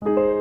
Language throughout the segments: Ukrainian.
От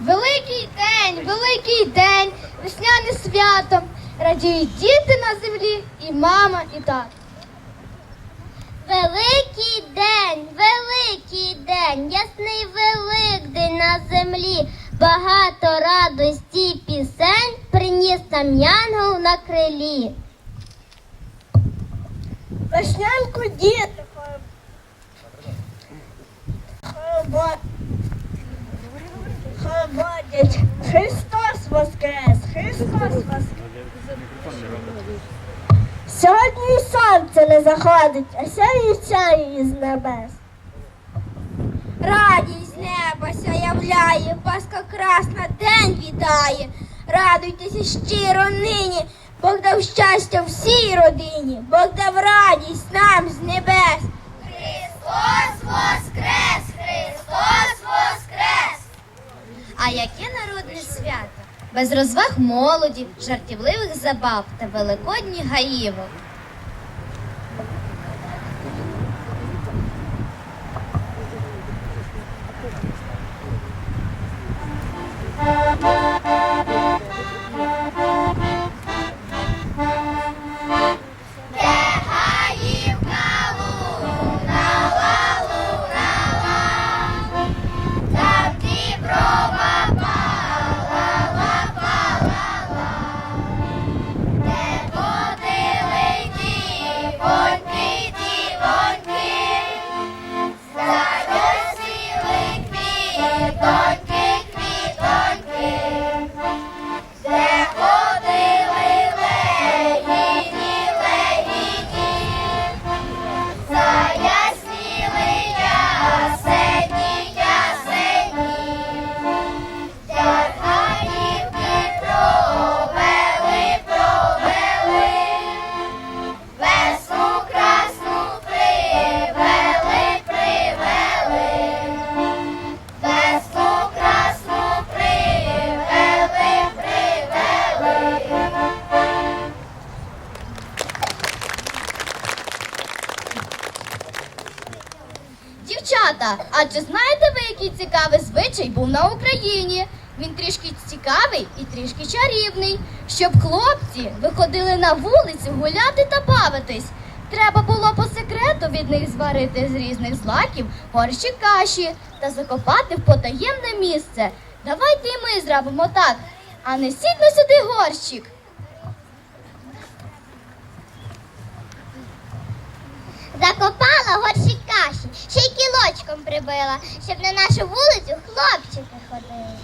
Великий день, великий день, весняне свято. Радіють діти на землі, і мама, і тато. Великий день, великий день, ясний великдень на землі. Багато радості пісень приніс нам янгол на крилі. Веснянку діти хоробо- Христос воскрес, Христос воскрес. Сьогодні і сонце не заходить, а сяє сяє із небес. Радість неба сяявляє, Пасха красна день вітає. Радуйтеся щиро нині, Бог дав щастя всій родині, Бог дав радість нам з небес. Христос воскрес! Христос! А яке народне свято? Без розваг молоді, жартівливих забав та великодніх гаївок. Був на Україні? Він трішки цікавий і трішки чарівний. Щоб хлопці виходили на вулицю гуляти та бавитись. Треба було по секрету від них зварити з різних злаків горщик каші та закопати в потаємне місце. Давайте і ми зробимо так. А несіть на сюди горщик. Закопала горщик каші, ще й кілочком прибила, щоб на нашу вулицю хлопчики ходили.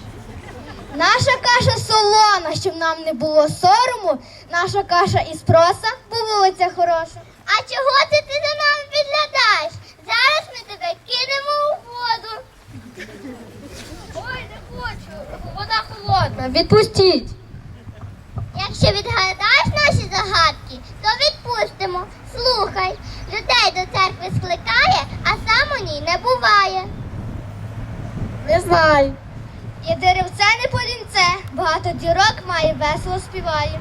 Наша каша солона, щоб нам не було сорому. Наша каша із проса, бо вулиця хороша. А чого це ти за нами підглядаєш? Зараз ми тебе кинемо у воду. Ой, не хочу, вода холодна. Відпустіть. Якщо відгадаєш наші загадки, то відпустимо. Слухай, людей до церкви скликає, а сам у ній не буває. Не знаю. Є деревце не полінце, багато дірок має, весело співає.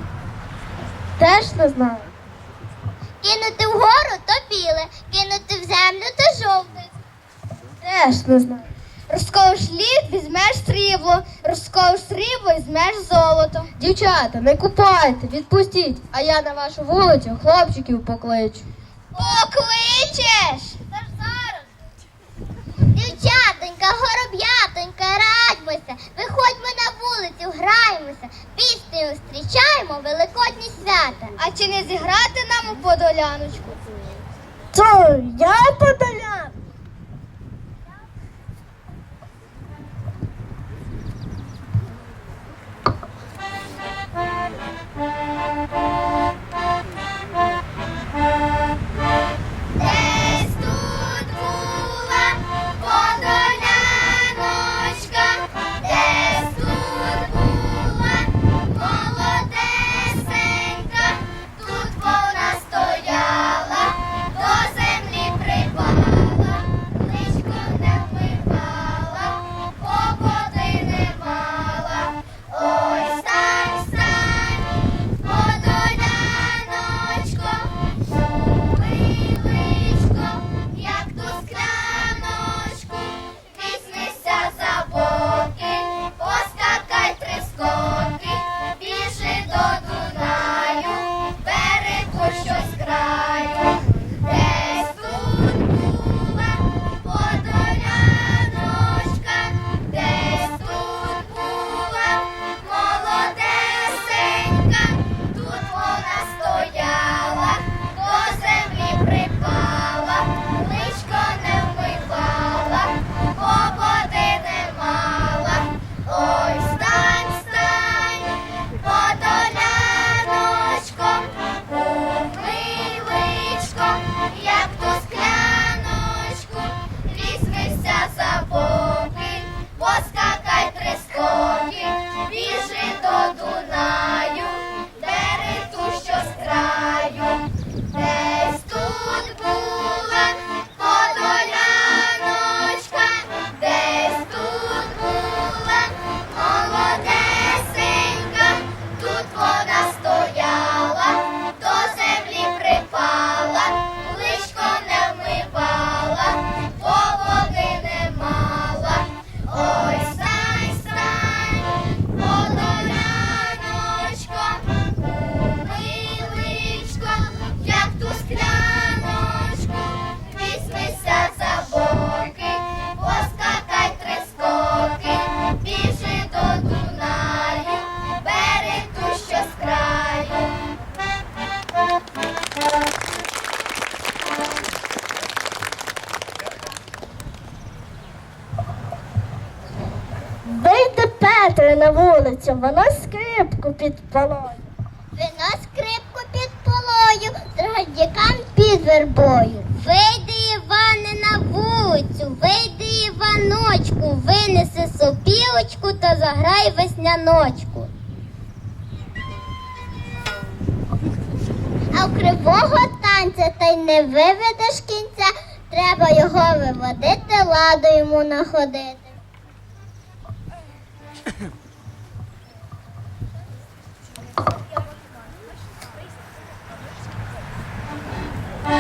Теж не знаю. Кинути вгору то біле, кинути в землю то жовте. Теж не знаю. Розковиш лід, візьмеш срібло, розковиш срібло, візьмеш золото. Дівчата, не купайте, відпустіть, а я на вашу вулицю хлопчиків покличу. Покличеш? зараз. Дівчатонька, гороб'ятонька, радьмося, виходьмо на вулицю, граємося, піснею зустрічаємо великодні свята. А чи не зіграти нам у подоляночку? То я подолян. Вулицю, вона скрипку підпалає. Вино скрипку під полою, зрадякам під вербою. Вийди, Іване, на вулицю, вийди, Іваночку, винеси сопілочку та заграй весняночку. А в кривого танця та й не виведеш кінця, треба його виводити, ладу йому находити. З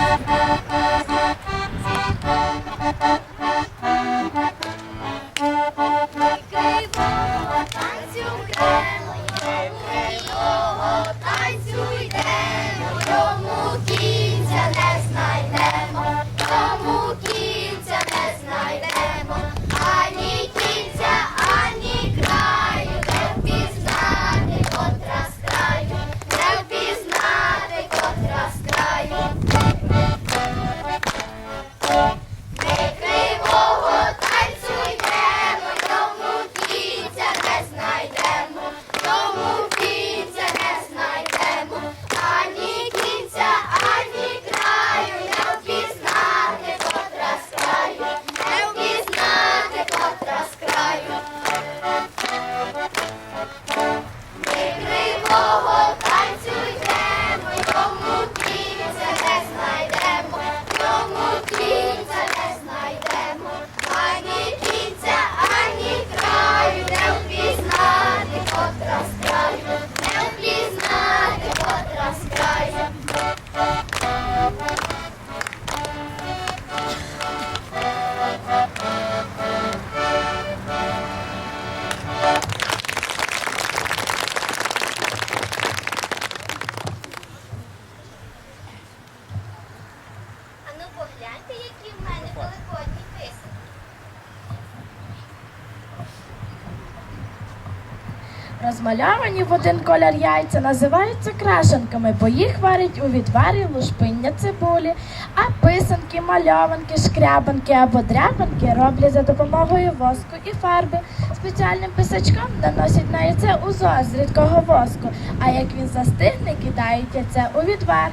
в один колір яйця називаються крашенками, бо їх варять у відварі лушпиння цибулі, а писанки, мальованки, шкрябанки або дрябанки роблять за допомогою воску і фарби. Спеціальним писачком наносять на яйце узор з рідкого воску, а як він застигне, кидають яйце у відвар.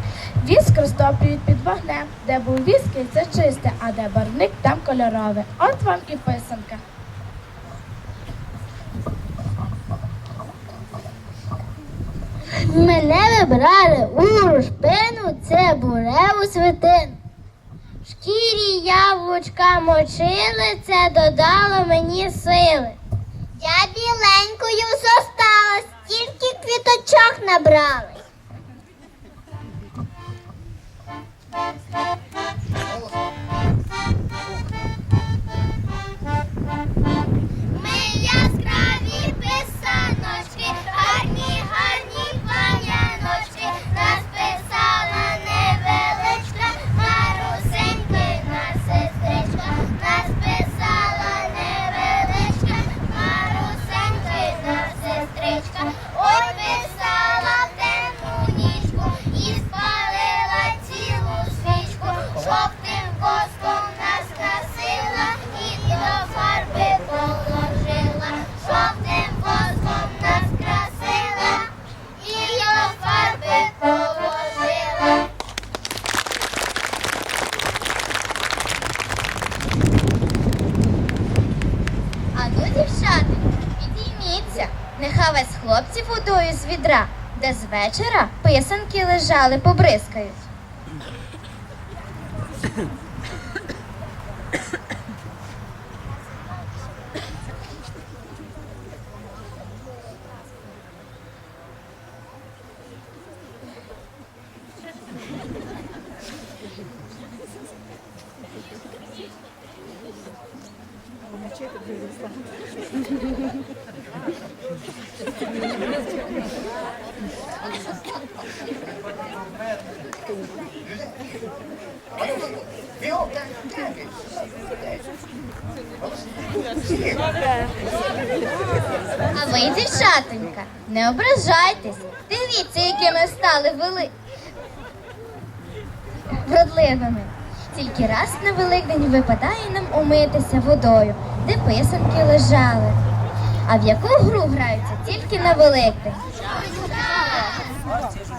Віск розтоплюють під вогнем. Де був віск, яйце чисте, а де барвник, там кольорове. От вам і писанка. Мене вибрали у рушпину, це буреву свитину. Шкірі яблучка мочили, це додало мені сили. Я біленькою зосталась, тільки квіточок набрали. Відра, де з вечора писанки лежали, побризкають. А ви, дівчатонька, не ображайтесь. Дивіться, якими стали вели... вродливими. Тільки раз на Великдень випадає нам умитися водою, де писанки лежали. А в яку гру граються тільки на Великдень? Ходить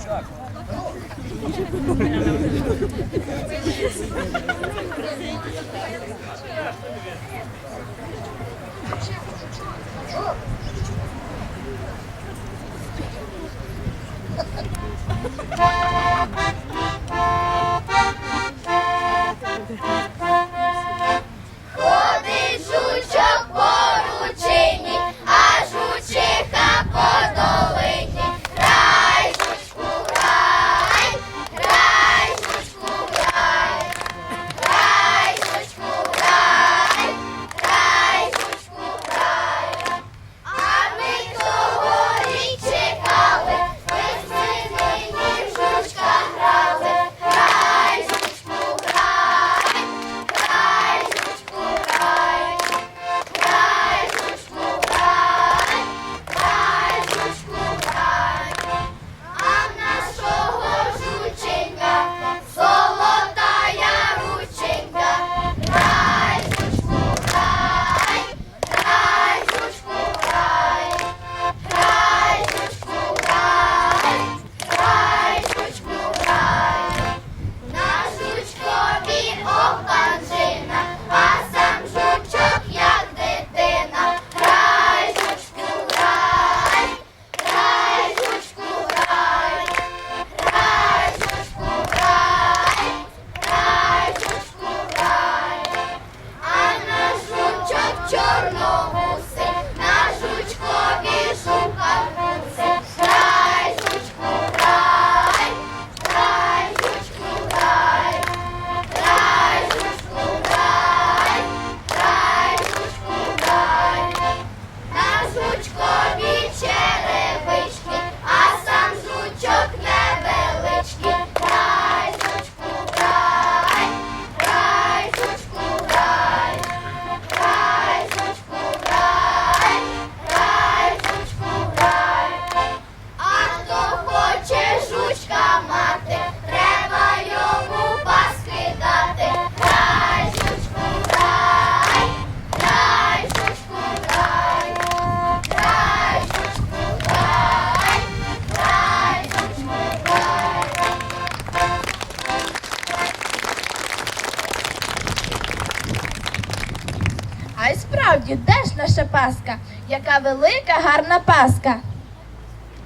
паска? Яка велика, гарна паска.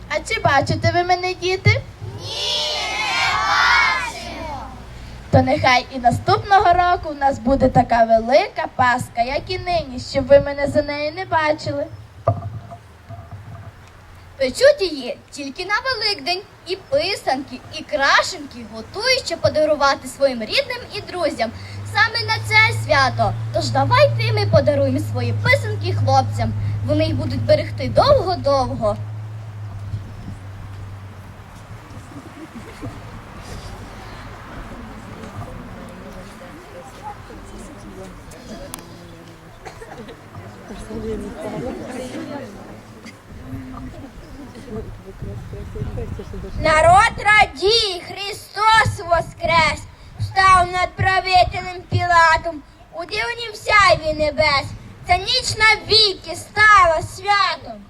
А чи бачите ви мене, діти? Ні, не бачимо. То нехай і наступного року в нас буде така велика паска, як і нині, щоб ви мене за нею не бачили. Печуть її тільки на Великдень, і писанки, і крашенки готують, щоб подарувати своїм рідним і друзям саме на це свято. Тож давайте ми подаруємо свої писанки хлопцям. Вони їх будуть берегти довго-довго. Народ радій, Христос воскрес, встав над правителем Пілатом, у дивні в сяйві небес. Ця ніч навіки стала святом.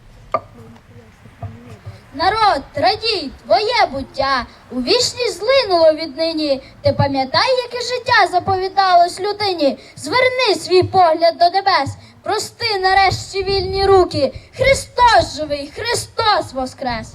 Народ, радій, твоє буття, у вічність злинуло віднині. Ти пам'ятай, яке життя заповідалось людині. Зверни свій погляд до небес, прости нарешті вільні руки. Христос живий, Христос воскрес!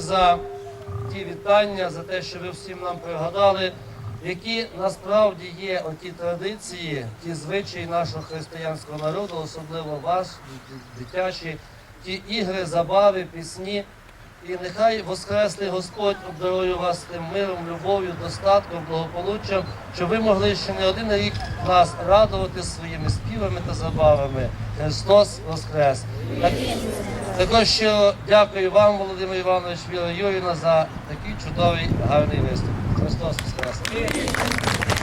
За ті вітання, за те, що ви всім нам пригадали, які насправді є оті традиції, ті звичаї нашого християнського народу, особливо вас, дитячі, ті ігри, забави, пісні. І нехай Воскреслий Господь обдарує вас тим миром, любов'ю, достатком, благополуччям, щоб ви могли ще не один рік нас радувати своїми співами та забавами. Христос Воскрес! Так, також щиро дякую вам, Володимир Іванович Віра Юріна, за такий чудовий гарний виступ. Христос Воскрес!